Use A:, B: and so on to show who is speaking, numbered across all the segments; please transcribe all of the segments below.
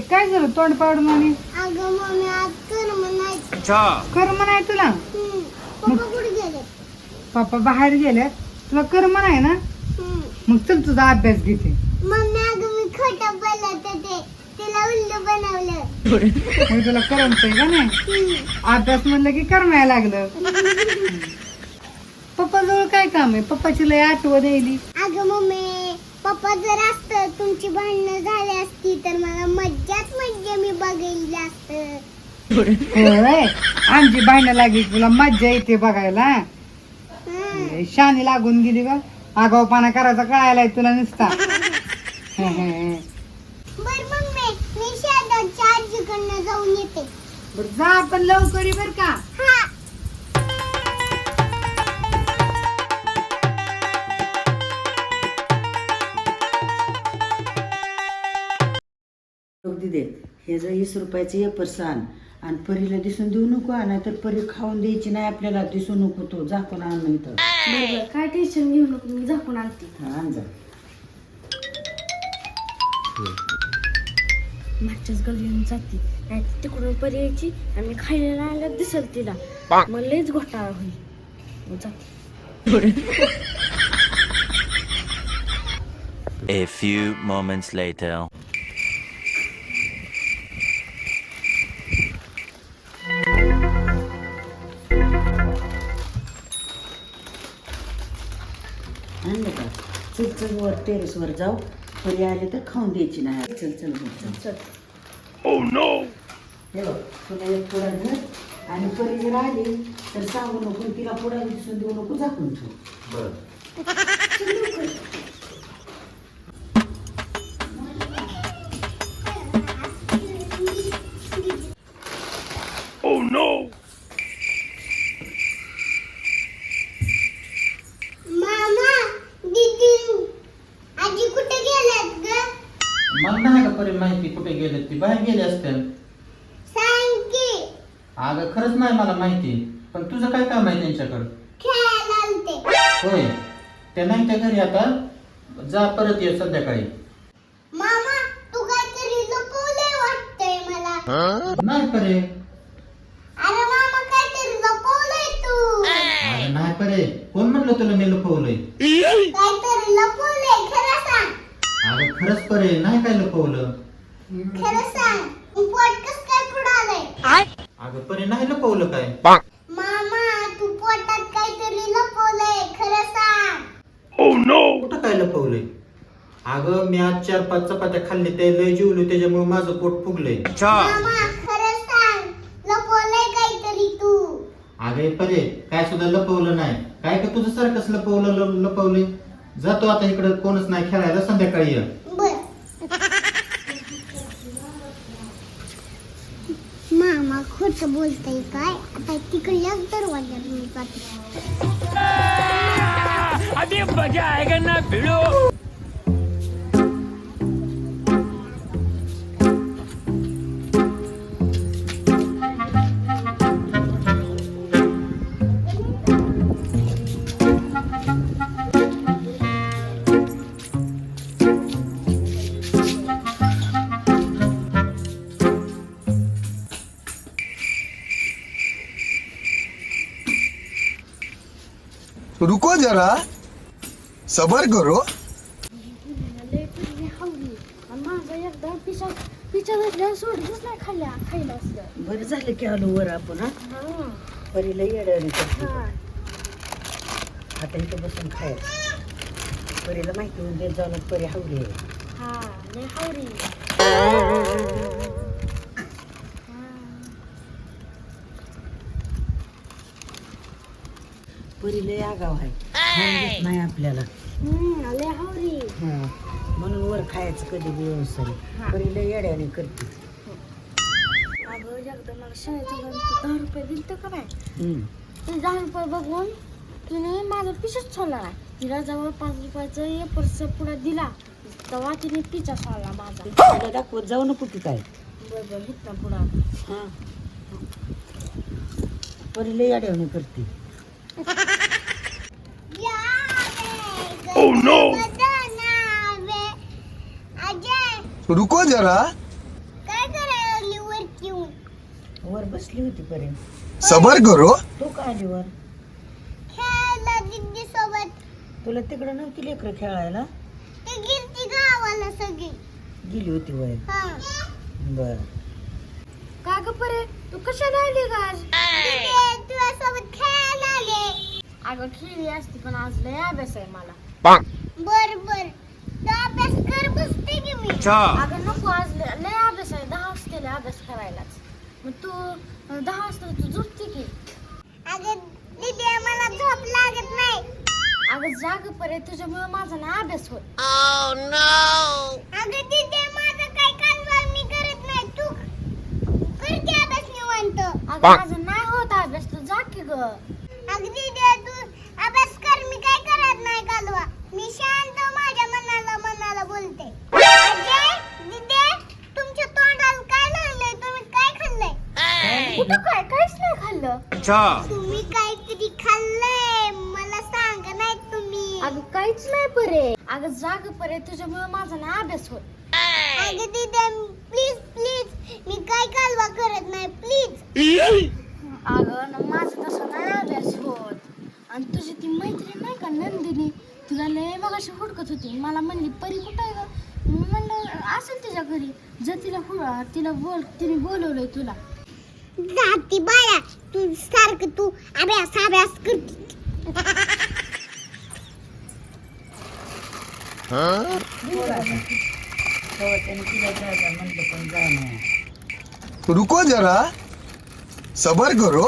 A: काय झालं? तोंड पाडून आणि?
B: अगं मम्मी आज कर म्हणायचं
A: कर म्हणाय तुला?
B: हम्म. पप्पा कुठे गेले
A: पप्पा बाहेर गेल्यात तुला कर म्हणाय ना?
B: हम्म.
A: मग चल तुझा अभ्यास घेते.
B: मम्मी अगं मी खोटं बोलत होते. तिला उल्लू बनवलं.
A: मग तुला करमतंय का नाही?
B: हम्म.
A: अभ्यास म्हणलं की करमायला लागलं. पप्पा जवळ काय काम आहे? पप्पाची लय आठवण यायली.
B: अगं मम्मी पप्पा जर असतं तुमची भांडणं झाली असती तर मला मज्जाच म्हणजे मी बघितलं असतं.
A: होय आमची भांडणं लागली तुला मज्जा येते बघायला. शानी लागून गेली का आगाऊपणा करायचा कळायलाय तुला नुसता.
B: बर मम्मी मी शेजारच्या आजीकडनं जाऊन येते.
A: बरं जा आपण लवकर बर का.
C: दे हे जर वीस रुपयाचं येपर आण आणि परीला दिसून देऊ नको नाही तर परी खाऊन द्यायची नाही आपल्याला दिसू नको तो झाकून आण नाही तर.
D: बरोबर काय टेन्शन घेऊ नको मी झाकून आणते.
C: हा, आण जा.
D: मागच्याच गल्लीहून जाते. नाही तिकडून परी यायची आणि मी खायला आल्या दिसेल तिला. मग लयच घोटाळा होईल. मग जाते
E: A few moments later.
C: चल वर टेरेसवर जाऊ. परी आली तर खाऊन द्यायची नाही. चल चल चल चल. हे बघ तुला एक पुडा धर आणि परी जर आली तर सांगू नको तिला पुडा दिसून देऊ नको झाकून ठेव.
B: मामा
F: परी माहिती कुठे गेले ती? बाहेर गेले असते
B: सांग. की
F: अगं खरंच नाही मला माहिती. पण तुझं काय काम आहे त्यांच्याकडं?
B: खेळायला आलते
F: होय. त्या नाही त्या घरी आता. जा परत ये संध्याकाळी.
B: मामा तू काहीतरी लपवलंय वाटतंय मला.
F: नाही परे.
B: अरे मामा काहीतरी लपवलंय तू.
F: अगं नाही परे. कोण म्हणलं तुला मी लपवलंय?
B: काहीतरी लपवलंय खरं
F: अगं खरंच परे नाही काय लपवलं?
B: खरं सांग पोट कस काय पुढालंय
F: अगं परे नाही लपवलं काय?
B: मामा तू पोटात काहीतरी लपवलंय खरं सांग.
F: कुठं काय लपवलंय? अगं मी आज चार पाच चपात्या खाल्ली ते लय जेवलो त्याच्यामुळे माझं पोट फुगलंय.
B: मामा खरं सांग लपवलंय काहीतरी तू.
F: अरे परे काय सुद्धा लपवलं नाही. काय का तुझं सारखंच लपवलं लपवलंय? जातो आता इकडे कोणच नाही खेळायला संध्याकाळी ये.
B: मामा खोट बोलताय काय? आता तिकडल्या दरवाज्यात मी जाते.
G: जरा सबर करो
D: लय नाही खाल्ल्या खायला असलं
C: बरं झालं की आलो वर आपण हा? करते
D: हा.
C: आता इथं बसून खायचं. परीला माहिती होऊन देत जाऊन परी हवली आहे.
D: हा लय
C: आगाव आहे. खाऊन देत नाही आपल्याला.
D: हम्म लय हावरी.
C: हा म्हणून वर खायचं कधी बी व्यवस्थित परीला येड्याने करते.
D: अगं एकदा मला शाळेचं गणित दहा रुपये दिलं का नाही?
C: हम्म.
D: ते दहा रुपये बघून तिने माझा पिशाच सोडला तिला जवळ पाच रुपयाचं एपर्स पुढे दिला. तेव्हा तिने पिचा सोडला माझा.
C: तुला दाखवत जाऊ नको की काय.
D: बरोबर घेतला पुढा.
C: हा. परीला येड्याने करते.
B: Oh no!
G: रुको जरा.
C: काय करायला लागली वर वर बसली होती पर्यंत
G: सबर करो.
C: तू का आली वर?
B: खेळायला दिदी सोबत
C: तुला तिकडं नव्हती लेकरं खेळायला?
B: ते गिरती गावाला सगळी
C: गेली होती वय.
B: हा
C: बर.
D: का ग परे तू कशा आली का आज?
B: तुझ्या सोबत खेळायला आले.
D: अगं खेळली असती पण आज लय अभ्यास आहे मला.
B: बर बर. तू अभ्यास कर बसते की मी.
D: अगं नको आज लय अभ्यास आहे. दहा वाजता लय अभ्यास करायलाच. मग तू दहा वाजता तू झोपते की?
B: अगं दीदी मला झोप लागत नाही.
D: अगं जाग परे तुझ्यामुळे माझा ना अभ्यास होत.
B: अगं दीदी माझं काय कालवाल मी करत नाही. तू करते अभ्यास निवांत.
D: अगं माझा नाही होत अभ्यास. तू जा की ग.
B: अगं
D: खाल्लं
B: तुम्ही काहीतरी खाल्लंय मला सांग नाही तुम्ही.
D: अगं काहीच नाही परे. अगं जाग परे तुझ्यामुळे माझा ना अभ्यास होत.
B: अगं दीदी प्लीज प्लीज मी काय कालवा करत नाही प्लीज
D: अगं न माझं तसं नाही अभ्यास होत. आणि तुझी ती मैत्रीण नाही का नंदिनी? तुला लय मगाशी हुडकत होती. मला म्हणली परी कुठं आहे ग? मी म्हणलं असेल तिच्या घरी. जर तिला हुडा तिला बोल तिने बोलवलंय तुला.
B: जाती बाया तू सारखं तू अभ्यास अभ्यास करते
C: नाही
G: रुको जरा. सबर करो.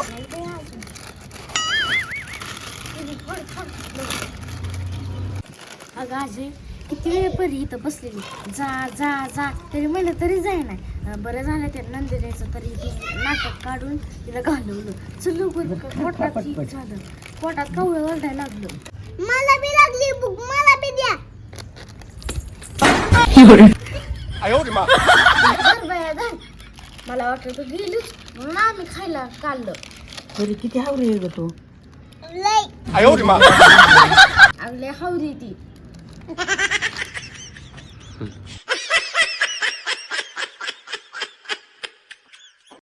D: अगं आजी किती वेळ परी इथं बसलेली? जा जा जा. तरी म्हणलं तरी जाय नाही बरं झालं त्या नंदिनीचं तरी ती नाटक काढून तिला घालवलं. चल लवकर पोटात झालं. पोटात कवळं वरडायला लागलं.
B: मला बी लागली भूक मला बी द्या.
D: मला वाटलं तू गेलीच म्हणून आम्ही खायला काढलं.
C: परी किती हावरी आहे ग तू?
D: अगले हावरी ती.